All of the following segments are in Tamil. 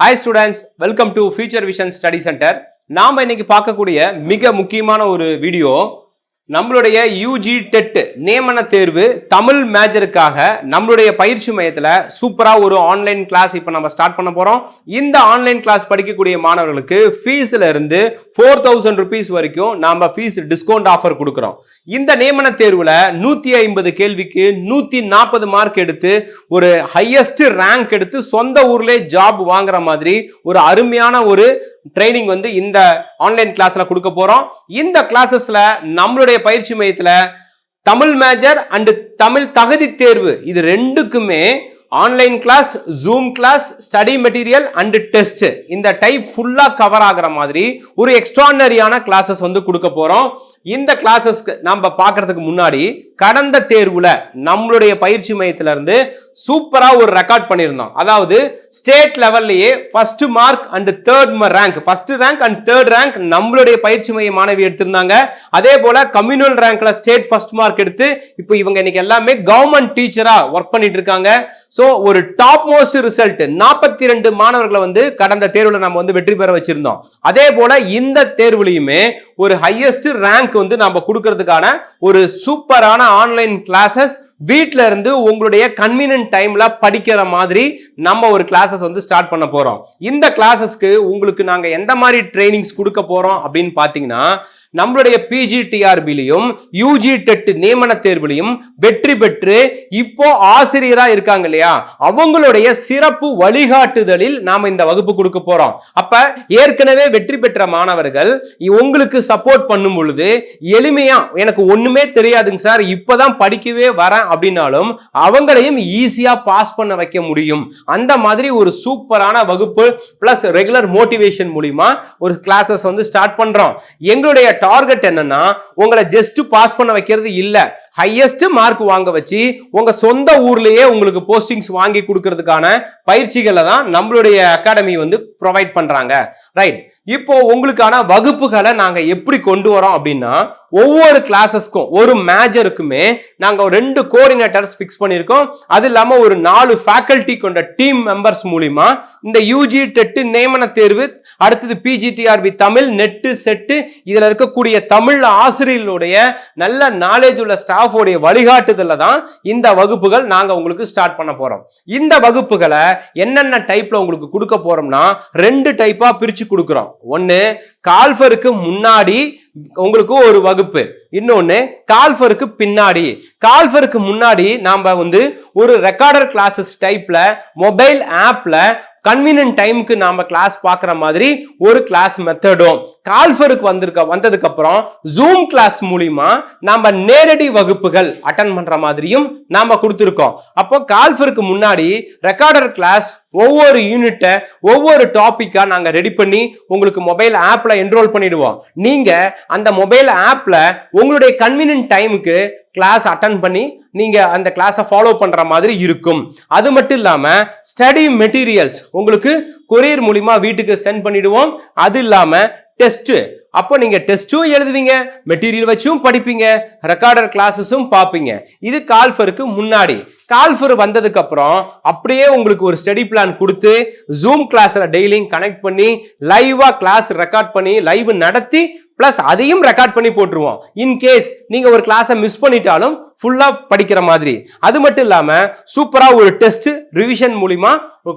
Hi students welcome to future vision study centre நாம் இன்னைக்கு பார்க்கக்கூடிய மிக முக்கியமான ஒரு வீடியோ நம்மளுடைய யூஜி டெட் நியமன தேர்வு தமிழ் மேஜருக்காக நம்மளுடைய பயிற்சி மையத்தில் சூப்பராக ஒரு ஆன்லைன் கிளாஸ் இப்போ நம்ம ஸ்டார்ட் பண்ண போகிறோம் இந்த ஆன்லைன் கிளாஸ் படிக்கக்கூடிய மாணவர்களுக்கு ஃபீஸில் இருந்து ஃபோர் தௌசண்ட் ருபீஸ் வரைக்கும் நாம் ஃபீஸ் டிஸ்கவுண்ட் ஆஃபர் கொடுக்குறோம். இந்த நியமன தேர்வில் நூற்றி ஐம்பது கேள்விக்கு நூற்றி நாற்பது மார்க் எடுத்து ஒரு ஹையஸ்ட் ரேங்க் எடுத்து சொந்த ஊர்லேயே ஜாப் வாங்குற மாதிரி ஒரு அருமையான ஒரு ட்ரைனிங் வந்து இந்த ஆன்லைன் கிளாஸ்ல கொடுக்க போறோம். இந்த கிளாஸஸ்ல நம்மளுடைய பயிற்சி மையத்துல தமிழ் மேஜர் அண்டு தமிழ் தகுதி தேர்வு இது ரெண்டுக்குமே online class zoom class study material and test இந்த டைப் ஃபுல்லாக கவர் ஆகிற மாதிரி ஒரு எக்ஸ்ட்ரானரியான கிளாஸஸ் வந்து கொடுக்க போகிறோம் இந்த கிளாஸஸ்க்கு நம்ம பார்க்கறதுக்கு முன்னாடி கடந்த தேர்வுல நம்மளுடைய பயிற்சி மையத்துல இருந்து சூப்பரா ஒரு ரெக்கார்ட் பண்ணியிருந்தோம். அதாவது state லெவல்லையே first mark and third rank first rank and third rank நம்மளுடைய பயிற்சி மைய மாணவி எடுத்திருந்தாங்க. அதே போல கம்யூனல் ரேங்க்ல ஸ்டேட் ஃபர்ஸ்ட் மார்க் எடுத்து இப்போ இவங்க இன்னைக்கு எல்லாமே கவர்மெண்ட் டீச்சரா ஒர்க் பண்ணிட்டு இருக்காங்க. ஸோ ஒரு டாப் மோஸ்ட் ரிசல்ட் நாற்பத்தி ரெண்டு மாணவர்களை வந்து கடந்த தேர்வுல நம்ம வந்து வெற்றி பெற வச்சிருந்தோம். அதே போல இந்த தேர்வுலையுமே ஒரு ஹையஸ்ட் ரேங்க் வந்து நம்ம கொடுக்கறதுக்கான ஒரு சூப்பரான ஆன்லைன் கிளாஸஸ் வீட்டில் இருந்து உங்களுடைய கன்வீனியன்ட் டைம்ல படிக்கிற மாதிரி நம்ம ஒரு கிளாஸஸ் வந்து ஸ்டார்ட் பண்ண போறோம். இந்த கிளாஸஸ்க்கு உங்களுக்கு நாங்க எந்த மாதிரி ட்ரைனிங்ஸ் கொடுக்க போறோம் அப்படின்னு பாத்தீங்கன்னா நம்மளுடைய பிஜிடிஆர்பிலையும் யூஜி டெட் நியமன தேர்விலையும் வெற்றி பெற்று இப்போ ஆசிரியரா இருக்காங்க இல்லையா? அவங்களுடைய சிறப்பு வழிகாட்டுதலில் நாம இந்த வகுப்பு கொடுக்க போறோம். அப்ப ஏற்கனவே வெற்றி பெற்ற மாணவர்கள் உங்களுக்கு சப்போர்ட் பண்ணும் பொழுது எளிமையா எனக்கு ஒண்ணுமே தெரியாதுங்க சார் இப்பதான் படிக்கவே வரேன் அப்படின்னாலும் அவங்களையும் ஈஸியா பாஸ் பண்ண வைக்க முடியும். அந்த மாதிரி ஒரு சூப்பரான வகுப்பு பிளஸ் ரெகுலர் மோட்டிவேஷன் மூலிமா ஒரு கிளாஸஸ் வந்து ஸ்டார்ட் பண்றோம். எங்களுடைய டார்கெட் என்னன்னா உங்களை ஜஸ்ட் பாஸ் பண்ண வைக்கிறது இல்லை. ஹையஸ்ட் மார்க் வாங்க வச்சு உங்க சொந்த ஊர்லயே உங்களுக்கு போஸ்டிங்ஸ் வாங்கி கொடுக்கறதுக்கான பயிற்சிகளை தான் நம்மளுடைய அகாடமி வந்து ப்ரொவைட் பண்றாங்க. ரைட் இப்போ உங்களுக்கான வகுப்புகளை நாங்க எப்படி கொண்டு வரோம் அப்படின்னா ஒவ்வொரு கிளாஸஸ்க்கும் ஒரு மேஜருக்குமே நாங்க ரெண்டு கோஆர்டினேட்டர்ஸ் ஃபிக்ஸ் பண்ணியிருக்கோம். அது இல்லாம ஒரு நாலு ஃபேக்கல்டி கொண்ட டீம் மெம்பர்ஸ் மூலிமா இந்த யூஜி டெட்டு நியமன தேர்வு அடுத்தது பிஜிடிஆர்பி தமிழ் நெட்டு செட்டு இதுல இருக்கக்கூடிய தமிழ் ஆசிரியர்களுடைய நல்ல நாலேஜ் உள்ள ஸ்டாஃபோடைய வழிகாட்டுதல தான் இந்த வகுப்புகள் நாங்கள் உங்களுக்கு ஸ்டார்ட் பண்ண போகிறோம் இந்த வகுப்புகளை என்னென்ன டைப்பில் உங்களுக்கு கொடுக்க போகிறோம்னா ரெண்டு டைப்பாக பிரித்து கொடுக்குறோம். ஒன்று கால்ஃபருக்கு முன்னாடி உங்களுக்கு ஒரு வகுப்பு. இன்னொன்று கால்ஃபருக்கு பின்னாடி. கால்ஃபருக்கு முன்னாடி நாம் வந்து ஒரு ரெக்கார்டர் கிளாஸஸ் டைப்பில் மொபைல் ஆப்பில் கன்வீனியன்ட் டைமுக்கு நாம கிளாஸ் பார்க்குற மாதிரி ஒரு கிளாஸ் மெத்தடும் கால்ஃபருக்கு வந்திருக்க வந்ததுக்கு அப்புறம் ஜூம் கிளாஸ் மூலிமா நாம நேரடி வகுப்புகள் அட்டன் பண்ற மாதிரியும் நாம கொடுத்துருக்கோம். அப்போ கால்ஃபருக்கு முன்னாடி ரெக்கார்டர் கிளாஸ் ஒவ்வொரு யூனிட்டை ஒவ்வொரு டாப்பிக்காக நாங்கள் ரெடி பண்ணி உங்களுக்கு மொபைல் ஆப்பில் என்ரோல் பண்ணிடுவோம். நீங்கள் அந்த மொபைல் ஆப்பில் உங்களுடைய கன்வீனியன்ட் டைமுக்கு கிளாஸ் அட்டன் பண்ணி நீங்கள் அந்த கிளாஸை ஃபாலோ பண்ணுற மாதிரி இருக்கும். அது மட்டும் இல்லாமல் ஸ்டடி மெட்டீரியல்ஸ் உங்களுக்கு கொரியர் மூலிமா வீட்டுக்கு சென்ட் பண்ணிடுவோம். அது இல்லாமல் டெஸ்ட்டு அப்போ நீங்கள் டெஸ்ட்டும் எழுதுவீங்க மெட்டீரியல் வச்சும் படிப்பீங்க ரெக்கார்டர் கிளாஸஸும் பார்ப்பீங்க. இது கால்ஃபருக்கு முன்னாடி. கால்ஃபர் வந்ததுக்கு அப்புறம் அப்படியே உங்களுக்கு ஒரு ஸ்டடி பிளான் கொடுத்து ஜூம் கிளாஸ்ல டெய்லியும் கனெக்ட் பண்ணி லைவா கிளாஸ் ரெக்கார்ட் பண்ணி லைவ் நடத்தி ப்ளஸ் அதையும் ரெக்கார்ட் பண்ணி போட்டுருவோம். இன்கேஸ் நீங்கள் நீங்க ஒரு கிளாஸை மிஸ் பண்ணிட்டாலும் ஃபுல்லா படிக்கிற மாதிரி. அது மட்டும் இல்லாம சூப்பராக ஒரு டெஸ்ட் ரிவிஷன் மூலிமா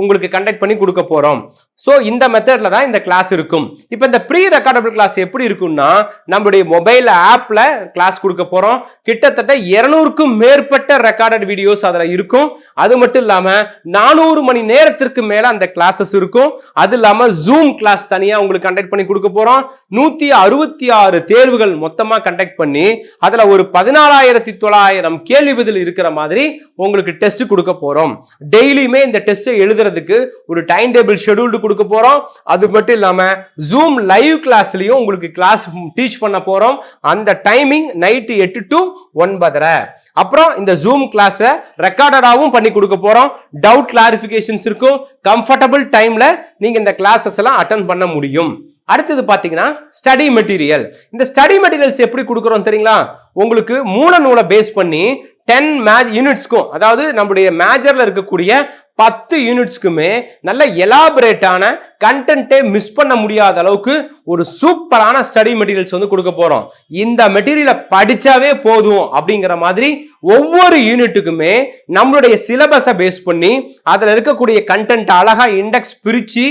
உங்களுக்கு கண்டக்ட் பண்ணி கொடுக்க போறோம். ஸோ இந்த மெத்தடில் தான் இந்த கிளாஸ் இருக்கும். இப்போ இந்த ப்ரீ ரெக்கார்டபிள் கிளாஸ் எப்படி இருக்கும்னா நம்மளுடைய மொபைல் ஆப்ல கிளாஸ் கொடுக்க போறோம். கிட்டத்தட்ட இருநூறுக்கும் மேற்பட்ட ரெக்கார்டட் வீடியோஸ் அதில் இருக்கும். அது மட்டும் இல்லாம நானூறு மணி நேரத்திற்கு மேல அந்த கிளாஸஸ் இருக்கும். அது இல்லாம ஜூம் கிளாஸ் தனியாக உங்களுக்கு கண்டக்ட் பண்ணி கொடுக்க போறோம். நூத்தி அறுபத்தி ஆறு தேர்வுகள் மொத்தமாக கண்டக்ட் பண்ணி அதில் ஒரு பதினாலாயிரத்தி தொள்ளாயிரம் கேள்வி பதில் இருக்கிற மாதிரி உங்களுக்கு டெஸ்ட் கொடுக்க போகிறோம் டெய்லியுமே இந்த டெஸ்ட்டை எழுதுறதுக்கு ஒரு டைம் டேபிள் ஷெடியூல்டு கொடுக்க போகிறோம் அது மட்டும் இல்லாமல் ஜூம் லைவ் கிளாஸ்லையும் உங்களுக்கு கிளாஸ் டீச் பண்ண போகிறோம் அந்த டைமிங் நைட்டு எட்டு டு ஒன்பதரை. அப்புறம் இந்த ஜூம் கிளாஸை ரெக்கார்டடாகவும் பண்ணி கொடுக்க போகிறோம் டவுட் கிளாரிஃபிகேஷன்ஸ் இருக்கும். கம்ஃபர்டபுள் டைமில் நீங்கள் இந்த கிளாஸஸ் எல்லாம் அட்டன் பண்ண முடியும். அடுத்தது பார்த்தீங்கன்னா ஸ்டடி மெட்டீரியல் இந்த ஸ்டடி மெட்டீரியல்ஸ் எப்படி கொடுக்குறோம் தெரியுங்களா? உங்களுக்கு மூல நூலை பேஸ் பண்ணி டென் மேஜ் யூனிட்ஸ்க்கும் அதாவது நம்முடைய மேஜரில் இருக்கக்கூடிய பத்து யூனிட்ஸ்க்குமே நல்ல எலாபரேட்டான கண்டென்ட்டே மிஸ் பண்ண முடியாத அளவுக்கு ஒரு சூப்பரான ஸ்டடி மெட்டீரியல்ஸ் வந்து கொடுக்க போகிறோம் இந்த மெட்டீரியலை படித்தாவே போதும் அப்படிங்கிற மாதிரி ஒவ்வொரு யூனிட்டுக்குமே நம்மளுடைய சிலபஸை பேஸ் பண்ணி அதில் இருக்கக்கூடிய கண்டென்ட் அழகா இண்டெக்ஸ் பிரித்து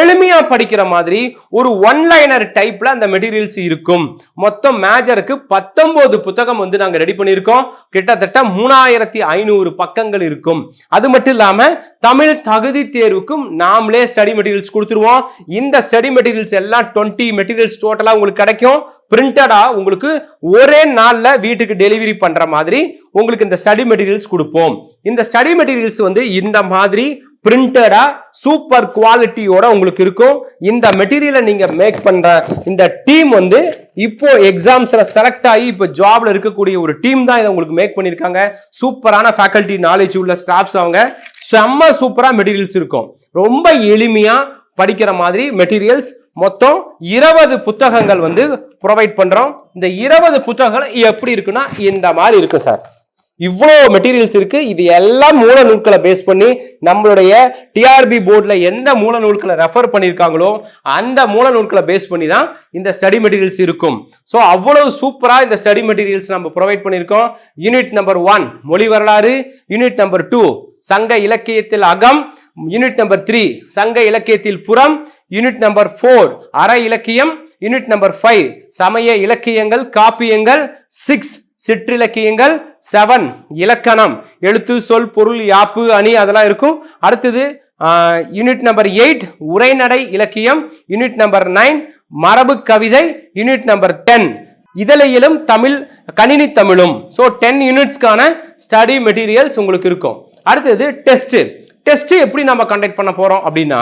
எளிமையாக படிக்கிற மாதிரி ஒரு ஒன் லைனர் டைப்பில் அந்த மெட்டீரியல்ஸ் இருக்கும். மொத்தம் மேஜருக்கு பத்தொம்போது புத்தகம் வந்து நாங்கள் ரெடி பண்ணியிருக்கோம். கிட்டத்தட்ட மூணாயிரத்தி ஐநூறு பக்கங்கள் இருக்கும். அது மட்டும் இல்லாமல் தமிழ் தகுதி தேர்வுக்கும் நாமளே ஸ்டடி மெட்டீரியல்ஸ் கொடுத்துருவோம். இந்த ஸ்டடி மெட்டீரியல்ஸ் எல்லாம் டுவெண்ட்டி மெட்டீரியல்ஸ் டோட்டலாக உங்களுக்கு கிடைக்கும். பிரிண்டடாக உங்களுக்கு ஒரே நாளில் வீட்டுக்கு டெலிவரி பண்ணுற மாதிரி உங்களுக்கு இந்த ஸ்டடி மெட்டீரியல்ஸ் கொடுப்போம். இந்த ஸ்டடி மெட்டீரியல்ஸ் வந்து இந்த மாதிரி பிரிண்டடா சூப்பர் குவாலிட்டியோட உங்களுக்கு இருக்கும். இந்த மெட்டீரியலை நீங்க மேக் பண்ற இந்த டீம் வந்து இப்போ எக்ஸாம்ஸ்ல செலக்ட் ஆகி இப்போ ஜாப்ல இருக்கக்கூடிய ஒரு டீம் தான் இதை உங்களுக்கு மேக் பண்ணியிருக்காங்க. சூப்பரான ஃபேக்கல்ட்டி நாலேஜ் உள்ள ஸ்டாஃப்ஸ் அவங்க. செம்ம சூப்பரா மெட்டீரியல்ஸ் இருக்கும். ரொம்ப எளிமையா படிக்கிற மாதிரி மெட்டீரியல்ஸ் மொத்தம் இருபது புத்தகங்கள் வந்து ப்ரொவைட் பண்றோம். இந்த இருபது புத்தகங்கள் எப்படி இருக்குன்னா இந்த மாதிரி இருக்கும் சார் இவ்வளோ மெட்டீரியல்ஸ் இருக்கு. இது எல்லாம் மூல நூல்களை பேஸ் பண்ணி நம்மளுடைய டிஆர்பி போர்டில் எந்த மூல நூல்களை ரெஃபர் பண்ணியிருக்காங்களோ அந்த மூல நூல்களை பேஸ் பண்ணி தான் இந்த ஸ்டடி மெட்டீரியல்ஸ் இருக்கும். ஸோ அவ்வளவு சூப்பராக இந்த ஸ்டடி மெட்டீரியல்ஸ் நம்ம ப்ரொவைட் பண்ணியிருக்கோம். யூனிட் நம்பர் ஒன் மொழி வரலாறு. யூனிட் நம்பர் டூ சங்க இலக்கியத்தில் அகம். யூனிட் நம்பர் த்ரீ சங்க இலக்கியத்தில் புறம். யூனிட் நம்பர் ஃபோர் அற இலக்கியம். யூனிட் நம்பர் ஃபைவ் சமய இலக்கியங்கள் காப்பியங்கள். சிக்ஸ் சிற்றிலக்கியங்கள் செவன் இலக்கணம் எழுத்து சொல் பொருள் யாப்பு அணி அதெல்லாம் இருக்கும். அடுத்தது யூனிட் நம்பர் எயிட் உரைநடை இலக்கியம். யூனிட் நம்பர் நைன் மரபு கவிதை. யூனிட் நம்பர் டென் இதழையிலும் தமிழ் கணினி தமிழும். ஸோ டென் யூனிட்ஸ்க்கான ஸ்டடி மெட்டீரியல்ஸ் உங்களுக்கு இருக்கும். அடுத்தது டெஸ்ட்டு டெஸ்ட்டு எப்படி நம்ம கண்டக்ட் பண்ண போகிறோம் அப்படின்னா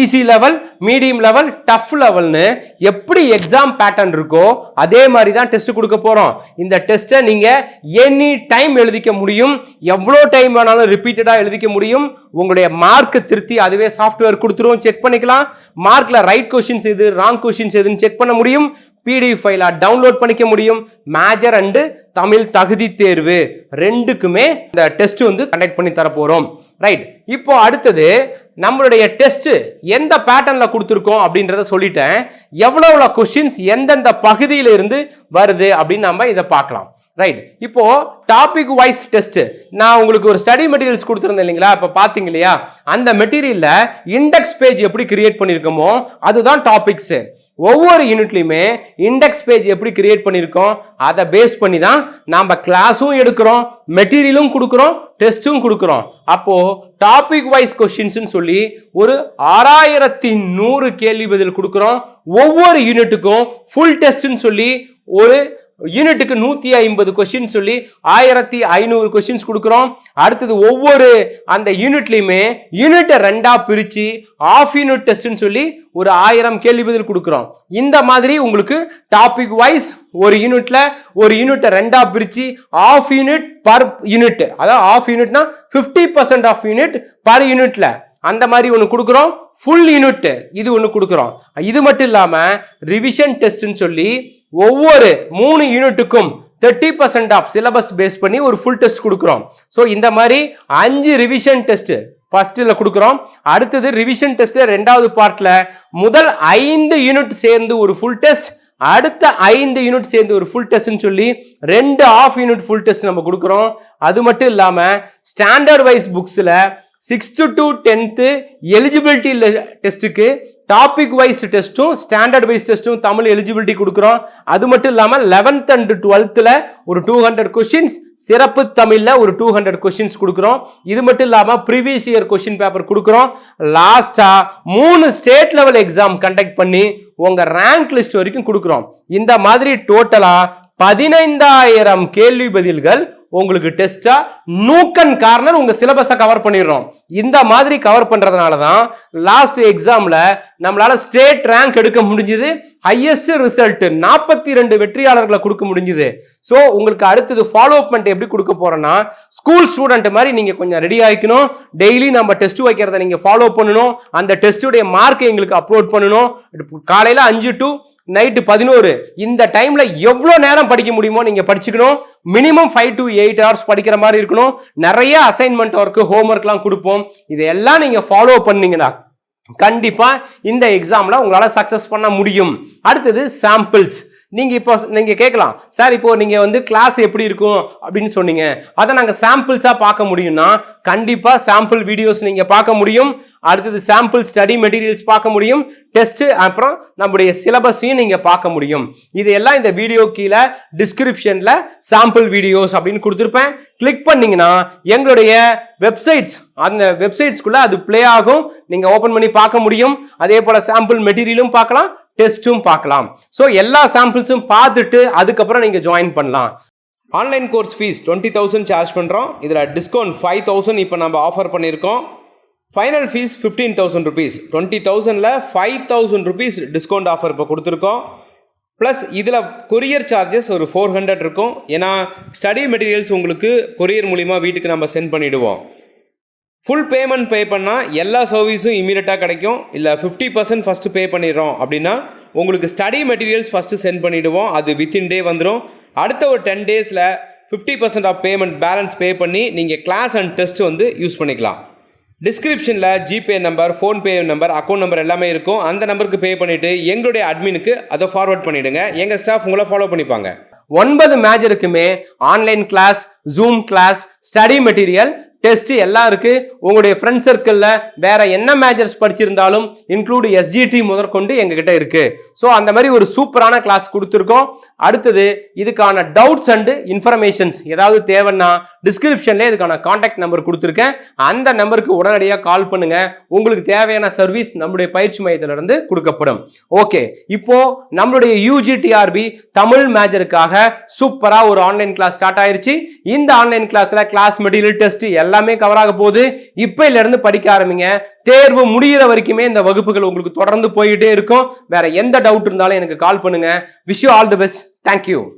easy level medium level tough லெவல்னு எப்படி எக்ஸாம் பேட்டர்ன் இருக்கோ அதே மாதிரி தான் டெஸ்ட் கொடுக்க போகிறோம் இந்த டெஸ்ட்டை நீங்கள் எனி டைம் எழுதிக்க முடியும். எவ்வளோ டைம் வேணாலும் ரிப்பீட்டடாக எழுதிக்க முடியும். உங்களுடைய மார்க்கை திருத்தி அதுவே சாஃப்ட்வேர் கொடுத்துரும் செக் பண்ணிக்கலாம். மார்க்கில் ரைட் கொஷின்ஸ் எது ராங் கொஷின்ஸ் எதுன்னு செக் பண்ண முடியும். பிடிஎஃப் ஃபைலாக டவுன்லோட் பண்ணிக்க முடியும். மேஜர் அண்டு தமிழ் தகுதி தேர்வு. ரெண்டுக்குமே இந்த டெஸ்ட் வந்து கண்டக்ட் பண்ணி தரப்போகிறோம் ரைட் இப்போ அடுத்தது நம்மளுடைய டெஸ்ட்டு எந்த பேட்டர்னில் கொடுத்துருக்கோம் அப்படின்றத சொல்லிட்டேன். எவ்வளோ கொஷின்ஸ் எந்தெந்த பகுதியிலிருந்து வருது அப்படின்னு நம்ம இதை பார்க்கலாம். ரைட் இப்போ டாபிக் வைஸ் டெஸ்ட் நான் உங்களுக்கு ஒரு ஸ்டடி மெட்டீரியல்ஸ் கொடுத்துருந்தேன் இல்லைங்களா? இப்போ பார்த்தீங்க இல்லையா? அந்த மெட்டீரியலில் இண்டெக்ஸ் பேஜ் எப்படி கிரியேட் பண்ணியிருக்கோமோ அதுதான் டாபிக்ஸு ஒவ்வொரு யூனிட்லையுமே இண்டெக்ஸ் பேஜ் எப்படி கிரியேட் பண்ணியிருக்கோம் அதை பேஸ் பண்ணி தான் நாம் கிளாஸும் எடுக்கிறோம் மெட்டீரியலும் கொடுக்குறோம் டெஸ்ட்டும் கொடுக்குறோம். அப்போது டாபிக் வைஸ் கொஷின்ஸ்னு சொல்லி ஒரு ஆறாயிரத்தி நூறு கேள்வி பதில் கொடுக்குறோம். ஒவ்வொரு யூனிட்டுக்கும் ஃபுல் டெஸ்ட்னு சொல்லி ஒரு யூனிட்டுக்கு நூற்றி ஐம்பது கொஷின் சொல்லி ஆயிரத்தி ஐநூறு கொஷின்ஸ் கொடுக்குறோம். அடுத்தது ஒவ்வொரு அந்த யூனிட்லையுமே யூனிட்டை ரெண்டாக பிரித்து ஆஃப் யூனிட் டெஸ்ட்னு சொல்லி ஒரு ஆயிரம் கேள்வி பதில் கொடுக்குறோம். இந்த மாதிரி உங்களுக்கு டாபிக் வைஸ் ஒரு யூனிட்ல ஒரு யூனிட்டை ரெண்டா பிரிச்சு ஆஃப் யூனிட் பர் யூனிட் அதாவது half யூனிட்னா fifty percent half unit per யூனிட்ல அந்த மாதிரி ஒன்று கொடுக்குறோம். ஃபுல் யூனிட் இது ஒன்று கொடுக்குறோம். இது மட்டும் இல்லாமல் ரிவிஷன் டெஸ்ட்னு சொல்லி ஒவ்வொரு மூணு யூனிட்டுக்கும் thirty percent of syllabus base பண்ணி ஒரு ஃபுல் டெஸ்ட் கொடுக்குறோம். ஸோ இந்த மாதிரி அஞ்சு ரிவிஷன் டெஸ்ட் ஃபர்ஸ்ட்ல கொடுக்குறோம். அடுத்தது ரிவிஷன் டெஸ்ட்ல ரெண்டாவது பார்ட்ல முதல் ஐந்து யூனிட் சேர்ந்து ஒரு ஃபுல் டெஸ்ட் அடுத்த ஐந்து யூனிட் சேர்ந்து ஒரு ஃபுல் டெஸ்ட்னு சொல்லி ரெண்டு ஆஃப் யூனிட் ஃபுல் டெஸ்ட் நம்ம கொடுக்குறோம். அது மட்டும் இல்லாமல் ஸ்டாண்டர்ட் வைஸ் புக்ஸில் சிக்ஸ்த்து டு டென்த்து எலிஜிபிலிட்டி டெஸ்ட்டுக்கு டாபிக் வைஸ் டெஸ்ட்டும் ஸ்டாண்டர்ட் வைஸ் டெஸ்ட்டும் தமிழ் எலிஜிபிலிட்டி கொடுக்குறோம். அது மட்டும் இல்லாமல் லெவன்த் அண்ட் டுவெல்த்தில் ஒரு டூ ஹண்ட்ரட் கொஷின்ஸ் சிறப்பு தமிழில் ஒரு டூ ஹண்ட்ரட் கொஷின்ஸ் கொடுக்குறோம். இது மட்டும் இல்லாமல் ப்ரீவியஸ் இயர் கொஷின் பேப்பர் கொடுக்குறோம். லாஸ்ட்டாக மூணு ஸ்டேட் லெவல் எக்ஸாம் கண்டக்ட் பண்ணி உங்கள் ரேங்க் லிஸ்ட் வரைக்கும் கொடுக்குறோம். இந்த மாதிரி டோட்டலாக பதினைந்தாயிரம் கேள்வி பதில்கள் உங்களுக்கு டெஸ்டா நூக்கன் கார்னர் உங்க சிலபஸை கவர் பண்ணிடுறோம். இந்த மாதிரி கவர் பண்றதுனால தான் லாஸ்ட் எக்ஸாம்ல நம்மளால ஸ்டேட் ரேங்க் எடுக்க முடிஞ்சது. ஹையஸ்ட் ரிசல்ட் நாற்பத்தி ரெண்டு வெற்றியாளர்களை கொடுக்க முடிஞ்சது. ஸோ உங்களுக்கு அடுத்தது ஃபாலோ பண்ணிட்டு எப்படி கொடுக்க போறோம்னா ஸ்கூல் ஸ்டூடெண்ட் மாதிரி நீங்க கொஞ்சம் ரெடி ஆகிக்கணும் டெய்லி நம்ம டெஸ்ட் வைக்கிறத நீங்க ஃபாலோ பண்ணணும். அந்த டெஸ்ட்டுடைய மார்க் எங்களுக்கு அப்லோட் பண்ணணும். காலையில அஞ்சு டு நைட்டு பதினோரு. இந்த டைம்ல எவ்வளோ நேரம் படிக்க முடியுமோ நீங்க படிச்சுக்கணும். Minimum five to eight hours படிக்கிற மாதிரி இருக்கணும். நிறைய அசைன்மெண்ட் ஒர்க்கு ஹோம்ஒர்க்லாம் கொடுப்போம். இதையெல்லாம் நீங்க ஃபாலோ பண்ணீங்கன்னா கண்டிப்பா இந்த எக்ஸாம்ல உங்களால சக்சஸ் பண்ண முடியும். அடுத்தது சாம்பிள்ஸ் நீங்கள் இப்போ நீங்கள் கேட்கலாம் சார் இப்போது நீங்கள் வந்து கிளாஸ் எப்படி இருக்கும்? அப்படின்னு சொன்னீங்க. அதை நாங்கள் சாம்பிள்ஸாக பார்க்க முடியும்னா கண்டிப்பாக சாம்பிள் வீடியோஸ் நீங்கள் பார்க்க முடியும். அடுத்தது சாம்பிள் ஸ்டடி மெட்டீரியல்ஸ் பார்க்க முடியும். டெஸ்ட்டு அப்புறம் நம்முடைய சிலபஸையும் நீங்கள் பார்க்க முடியும். இதையெல்லாம் இந்த வீடியோ கீழே டிஸ்கிரிப்ஷனில் சாம்பிள் வீடியோஸ் அப்படின்னு கொடுத்துருப்பேன். கிளிக் பண்ணிங்கன்னா எங்களுடைய வெப்சைட்ஸ் அந்த வெப்சைட்ஸ்குள்ளே அது ப்ளே ஆகும். நீங்கள் ஓப்பன் பண்ணி பார்க்க முடியும். அதே போல் சாம்பிள் மெட்டீரியலும் பார்க்கலாம். டெஸ்ட்டும் பார்க்கலாம். ஸோ எல்லா சாம்பிள்ஸும் பார்த்துட்டு அதுக்கப்புறம் நீங்கள் ஜாயின் பண்ணலாம். Online course fees twenty thousand charge பண்ணுறோம் இதில் டிஸ்கவுண்ட் ஃபைவ் தௌசண்ட் இப்போ நம்ம ஆஃபர் பண்ணியிருக்கோம். Final fees fifteen thousand rupees twenty தௌசண்டில் five thousand rupees discount offer இப்போ கொடுத்துருக்கோம். ப்ளஸ் இதில் கொரியர் சார்ஜஸ் ஒரு ஃபோர் ஹண்ட்ரட் இருக்கும். ஏன்னா ஸ்டடி மெட்டீரியல்ஸ் உங்களுக்கு கொரியர் மூலிமா வீட்டுக்கு நம்ம சென்ட் பண்ணிவிடுவோம் ஃபுல் பேமெண்ட் பே பண்ணால் எல்லா சர்வீஸும் இமீடியட்டாக கிடைக்கும். இல்லை ஃபிஃப்டி பர்சன்ட் ஃபஸ்ட்டு பே பண்ணிடுறோம் அப்படின்னா உங்களுக்கு ஸ்டடி மெட்டீரியல்ஸ் ஃபஸ்ட்டு சென்ட் பண்ணிவிடுவோம் அது வித்தின் டே வந்துடும் அடுத்த ஒரு டென் டேஸில் fifty percent of payment balance pay பண்ணி நீங்கள் கிளாஸ் அண்ட் டெஸ்ட் வந்து யூஸ் பண்ணிக்கலாம். டிஸ்கிரிப்ஷனில் GPay number PhonePe number account number எல்லாமே இருக்கும். அந்த நம்பருக்கு பே பண்ணிவிட்டு எங்களுடைய அட்மினுக்கு அதை ஃபார்வர்ட் பண்ணிவிடுங்க எங்கள் ஸ்டாஃப் உங்களை ஃபாலோ பண்ணிப்பாங்க. ஒன்பது மேஜருக்குமே online class zoom class study material test எல்லாம் இருக்கு உங்களுடைய ஃப்ரெண்ட் சர்க்கிளில் வேற என்ன மேஜர்ஸ் படிச்சிருந்தாலும் இன்க்ளூடு எஸ்ஜிடி முதற்கொண்டு எங்ககிட்ட இருக்கு. ஸோ அந்த மாதிரி ஒரு சூப்பரான கிளாஸ் கொடுத்துருக்கோம். அடுத்தது இதுக்கான டவுட்ஸ் அண்டு இன்ஃபர்மேஷன்ஸ் ஏதாவது தேவைன்னா டிஸ்கிரிப்ஷன்லேயே இதுக்கான காண்டாக்ட் நம்பர் கொடுத்துருக்கேன். அந்த நம்பருக்கு உடனடியாக கால் பண்ணுங்க. உங்களுக்கு தேவையான சர்வீஸ் நம்முடைய பயிற்சி மையத்திலிருந்து கொடுக்கப்படும். ஓகே இப்போ நம்மளுடைய யூஜிடிஆர்பி தமிழ் மேஜருக்காக சூப்பராக ஒரு ஆன்லைன் கிளாஸ் ஸ்டார்ட் ஆயிருச்சு. இந்த ஆன்லைன் கிளாஸில் கிளாஸ் மெட்டீரியல் டெஸ்ட் எல்லாம் கவர் ஆக போகுது. இப்பையில இருந்து படிக்க ஆரம்பிங்க. தேர்வு முடியிற வரைக்குமே இந்த வகுப்புகள் உங்களுக்கு தொடர்ந்து போயிட்டே இருக்கும். வேற எந்த டவுட் இருந்தாலும் எனக்கு கால் பண்ணுங்க. Wish you all the best thank you